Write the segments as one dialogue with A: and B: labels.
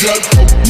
A: Get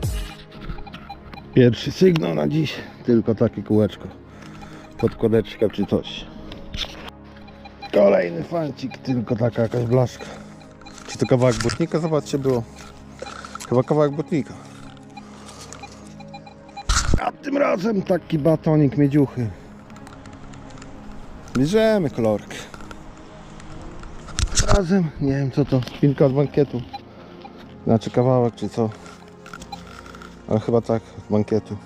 A: Pierwszy sygnał na dziś, tylko takie kółeczko. Podkładeczka czy coś. Kolejny fancik, tylko taka jakaś blaszka. Czy to kawałek butnika? Zobaczcie, było. Chyba kawałek butnika. A tym razem taki batonik miedziuchy. Bierzemy kolorek. Razem, nie wiem co to, szpinka od bankietu. Znaczy kawałek czy co. Ale chyba tak, bankietu.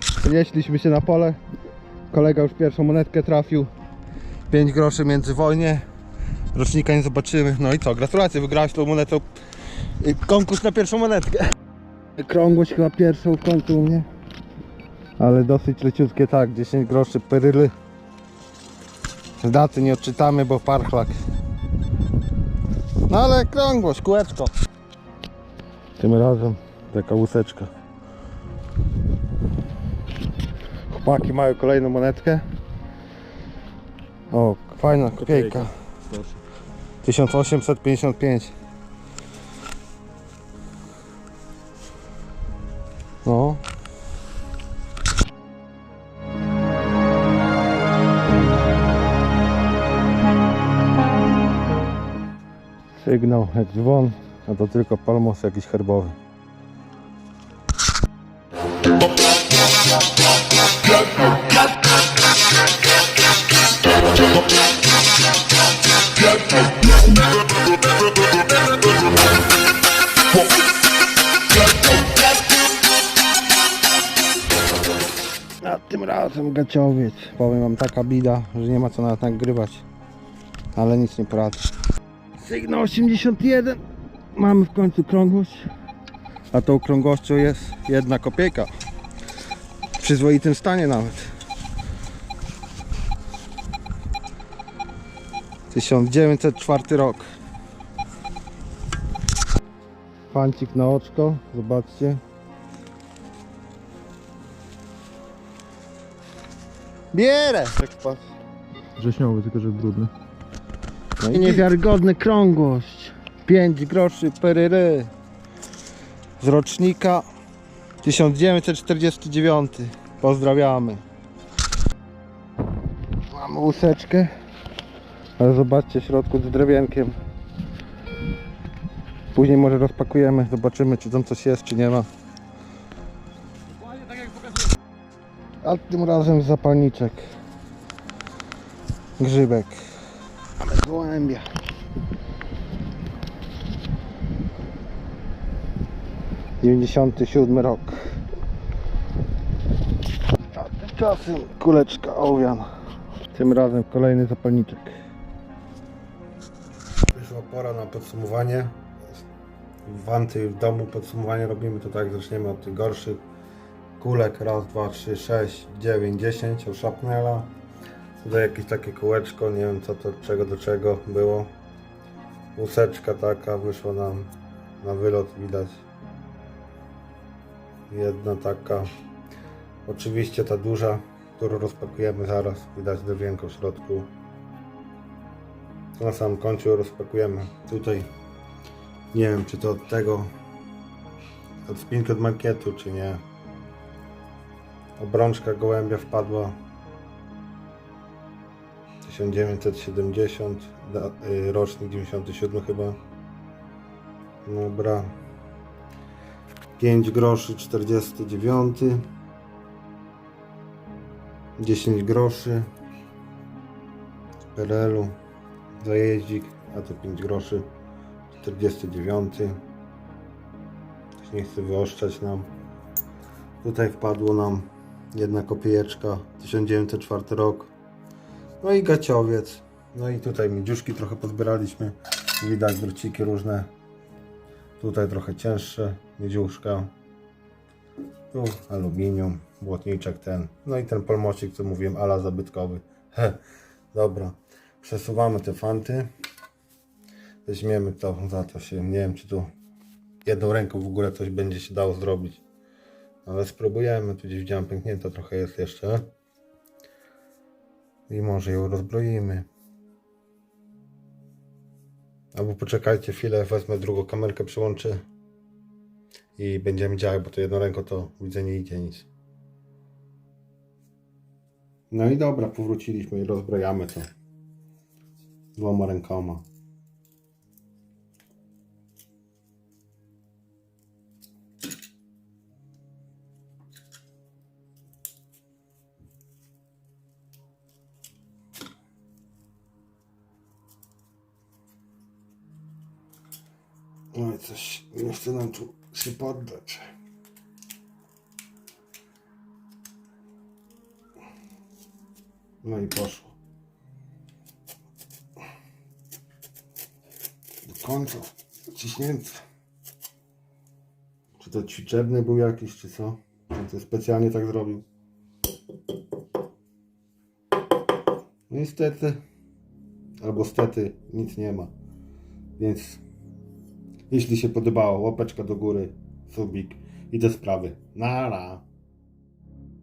A: Przenieśliśmy się na pole. Kolega już pierwszą monetkę trafił. 5 groszy między wojnie. Rocznika nie zobaczymy. No i co? Gratulacje, wygrałeś tą monetą. Konkurs na pierwszą monetkę. Krągłość chyba pierwszą w końcu u mnie. Ale dosyć leciutkie, tak, 10 groszy peryly. Z daty nie odczytamy, bo parchlak. No ale krągłość, kółeczko. Tym razem taka łuseczka. Chłopaki mają kolejną monetkę. O, fajna kopiejka. 1855. No. Sygnał jak dzwon, a to tylko palmos jakiś herbowy. Tym razem gaciowiec. Powiem wam taka bida, że nie ma co nawet nagrywać. Ale nic nie poradzę. Sygnał 81. Mamy w końcu krągłość. A tą krągłością jest jedna kopieka. W przyzwoitym stanie nawet. 1904 rok. Fancik na oczko, zobaczcie. Bierę! Tak.
B: Wrześniowy, tylko że brudny.
A: No i niewiarygodny krągłość. 5 groszy peryry. Z rocznika 1949. Pozdrawiamy. Mamy łuseczkę. Ale zobaczcie w środku z drewienkiem. Później może rozpakujemy, zobaczymy czy tam coś jest, czy nie ma. A tym razem zapalniczek. Grzybek. Gołębia. Dziewięćdziesiąty siódmy rok. A tymczasem kuleczka owian. Tym razem kolejny zapalniczek. Wyszła pora na podsumowanie. W Anty w domu podsumowanie robimy to tak, zaczniemy od tych gorszych kulek. Raz, dwa, trzy, sześć, dziewięć, dziesięć od Sharpnella. Tutaj jakieś takie kółeczko, nie wiem co to, czego do czego było. Łuseczka taka wyszła nam na wylot, widać. Jedna taka. Oczywiście ta duża, którą rozpakujemy zaraz, widać drewienko w środku. Na samym końcu rozpakujemy. Tutaj nie wiem czy to od tego, od spinki od makietu czy nie. Obrączka gołębia wpadła 1970, da- y, rocznik 97 chyba. Dobra. 5 groszy 49. 10 groszy. PRL-u. Zajeździk, a to 5 groszy. 49. Ktoś nie chce wyoszczać nam. Tutaj wpadło nam jedna kopiejeczka 1904 rok. No i gaciowiec. No i tutaj miedziuszki trochę pozbieraliśmy. Widać druciki różne. Tutaj trochę cięższe miedziuszka. Tu aluminium, błotniczek ten. No i ten polmocik, co mówiłem, ala zabytkowy. Dobra. Przesuwamy te fanty. Weźmiemy to, za to się, nie wiem czy tu jedną ręką w ogóle coś będzie się dało zrobić. Ale spróbujemy, tu gdzieś widziałem pęknięta trochę jest jeszcze. I może ją rozbroimy. Albo poczekajcie chwilę, wezmę drugą kamerkę, przyłączę i będziemy działać, bo to jedną ręką to widzę nie idzie nic. No i dobra, powróciliśmy i rozbrajamy to dwoma rękoma. Oj, coś nie chce nam tu się poddać. No i poszło. Do końca ciśnięte. Czy to ćwiczebny był jakiś, czy co? Czy to specjalnie tak zrobił? No Niestety, albo stety, nic nie ma. Więc jeśli się podobało, łapeczka do góry, subik i do sprawy. Nara!